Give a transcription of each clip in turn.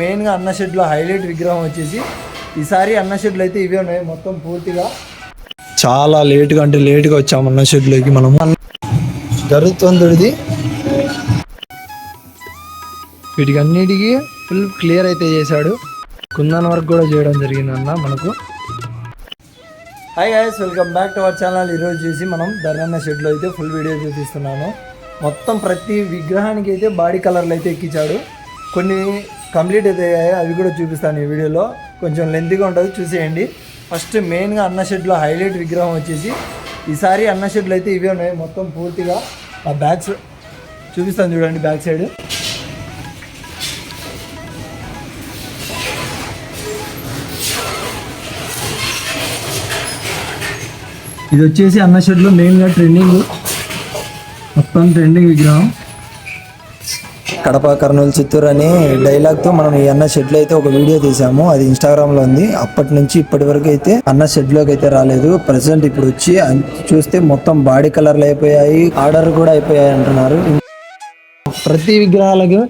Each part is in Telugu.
మెయిన్గా అన్న షెడ్లో హైలైట్ విగ్రహం వచ్చేసి ఈసారి అన్న షెడ్లు అయితే ఇవే ఉన్నాయి మొత్తం పూర్తిగా. చాలా లేట్గా అంటే లేట్గా వచ్చాము అన్న షెడ్లోకి మనము. జరుగుతుంది వీటికి అన్నిటికీ ఫుల్ క్లియర్ అయితే చేశాడు. కుందన్ వర్క్ కూడా చేయడం జరిగింది అన్న మనకు. Hi guys welcome back to our channel ఈరోజు చేసి మనం ధర్నన్న షెడ్లో అయితే ఫుల్ వీడియో చూపిస్తున్నాను. మొత్తం ప్రతి విగ్రహానికి అయితే బాడీ కలర్లు అయితే ఎక్కించాడు. కొన్ని కంప్లీట్ అయితే అవి కూడా చూపిస్తాను ఈ వీడియోలో. కొంచెం లెంతీగా ఉంటుంది చూసేయండి. ఫస్ట్ మెయిన్గా అన్న షెడ్లో హైలైట్ విగ్రహం వచ్చేసి ఈసారి అన్న షెడ్లు అయితే ఇవే ఉన్నాయి. మొత్తం పూర్తిగా ఆ బ్యాగ్స్ చూపిస్తాను చూడండి బ్యాక్ సైడ్. ఇది వచ్చేసి అన్న షెడ్లో మెయిన్గా ట్రెండింగ్ మొత్తం ట్రెండింగ్ విగ్రహం. కడప కర్నూలు చిత్తూరు అనే డైలాగ్తో మనం ఈ అన్న షెడ్లో అయితే ఒక వీడియో తీసాము అది ఇన్స్టాగ్రామ్లో ఉంది. అప్పటి నుంచి ఇప్పటి వరకు అయితే అన్న షెడ్లోకి అయితే రాలేదు. ప్రజెంట్ ఇప్పుడు వచ్చి చూస్తే మొత్తం బాడీ కలర్లు అయిపోయాయి. ఆర్డర్ కూడా అయిపోయాయి అంటున్నారు. ప్రతి విగ్రహాలకు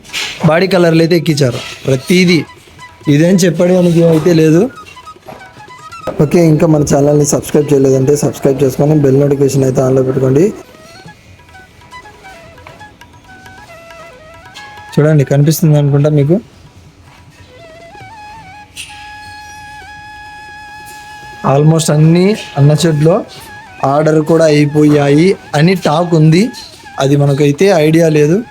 బాడీ కలర్లు అయితే ఎక్కించారు. ప్రతిదీ. ఇదేం చెప్పడానికి అయితే లేదు. ఓకే ఇంకా మన ఛానల్ని సబ్స్క్రైబ్ చేయలేదంటే సబ్స్క్రైబ్ చేసుకొని బెల్ నోటిఫికేషన్ అయితే ఆన్లో పెట్టుకోండి. చూడండి కనిపిస్తుంది అనుకుంటా మీకు. ఆల్మోస్ట్ అన్ని అన్న చెట్లో ఆర్డర్ కూడా అయిపోయాయి అని టాక్ ఉంది. అది మనకైతే ఐడియా లేదు.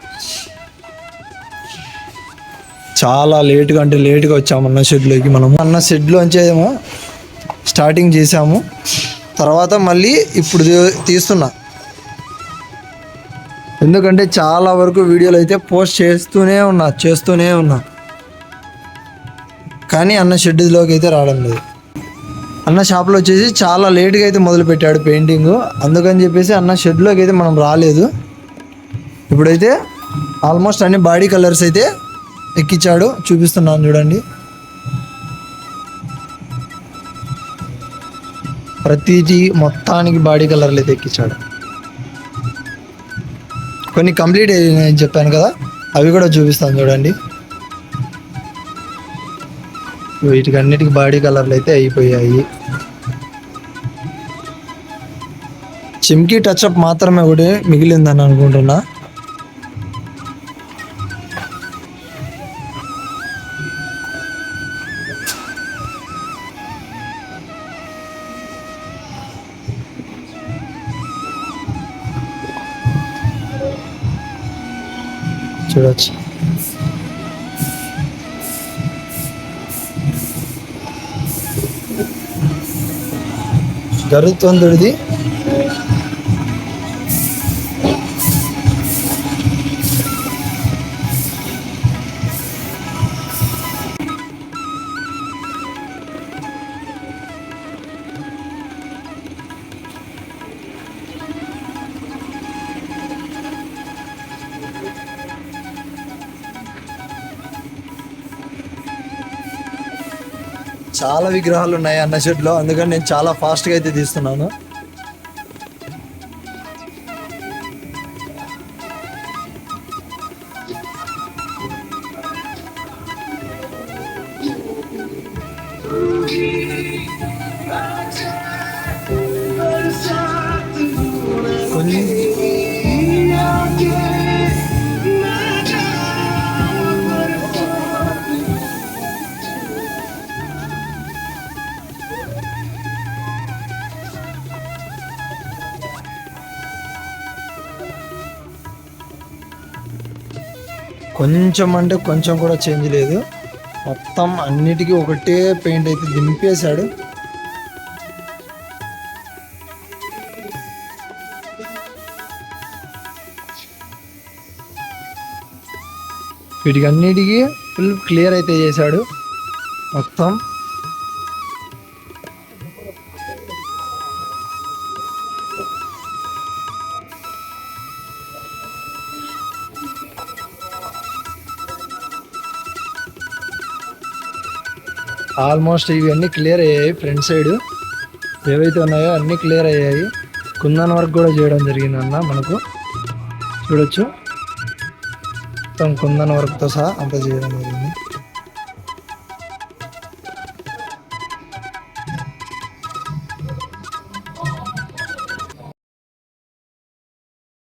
చాలా లేట్గా అంటే లేట్గా వచ్చాము అన్న షెడ్లోకి మనము. అన్న షెడ్లో ఏమో స్టార్టింగ్ చేసాము తర్వాత మళ్ళీ ఇప్పుడు తీస్తున్నా. ఎందుకంటే చాలా వరకు వీడియోలు అయితే పోస్ట్ చేస్తూనే ఉన్నా చేస్తూనే ఉన్నా. కానీ అన్న షెడ్లోకి అయితే రావడం లేదు. అన్న షాప్లో వచ్చేసి చాలా లేట్గా అయితే మొదలుపెట్టాడు పెయింటింగ్. అందుకని చెప్పేసి అన్న షెడ్లోకి అయితే మనం రాలేదు. ఇప్పుడైతే ఆల్మోస్ట్ అన్ని బాడీ కలర్స్ అయితే ఎక్కించాడు చూపిస్తున్నాను చూడండి. ప్రతిదీ మొత్తానికి బాడీ కలర్లు అయితే ఎక్కించాడు. కొన్ని కంప్లీట్ నేను చెప్పాను కదా అవి కూడా చూపిస్తాను చూడండి. వీటికి అన్నిటికి బాడీ కలర్లు అయితే అయిపోయాయి. చిమ్కీ టచ్అప్ మాత్రమే ఒకటి మిగిలిందని అనుకుంటున్నా. చూడొచ్చు జరుగుతుంది చాలా విగ్రహాలు ఉన్నాయి అన్న షెడ్లో. అందుకని నేను చాలా ఫాస్ట్గా అయితే తీస్తున్నాను. కొన్ని కొంచెం అంటే కొంచెం కూడా చేంజ్ లేదు. మొత్తం అన్నిటికీ ఒకటే పెయింట్ అయితే దింపేశాడు. వీటికి అన్నిటికీ ఫుల్ క్లియర్ అయితే చేశాడు. మొత్తం ఆల్మోస్ట్ ఇవన్నీ క్లియర్ అయ్యాయి ఫ్రంట్ సైడ్. ఏవైతే ఉన్నాయో అన్నీ క్లియర్ అయ్యాయి. కుందన్ వర్క్ కూడా చేయడం జరిగింది అన్న మనకు. చూడొచ్చు. మొత్తం కుందన్ వర్క్తో సహా అంతా చేయడం జరిగింది.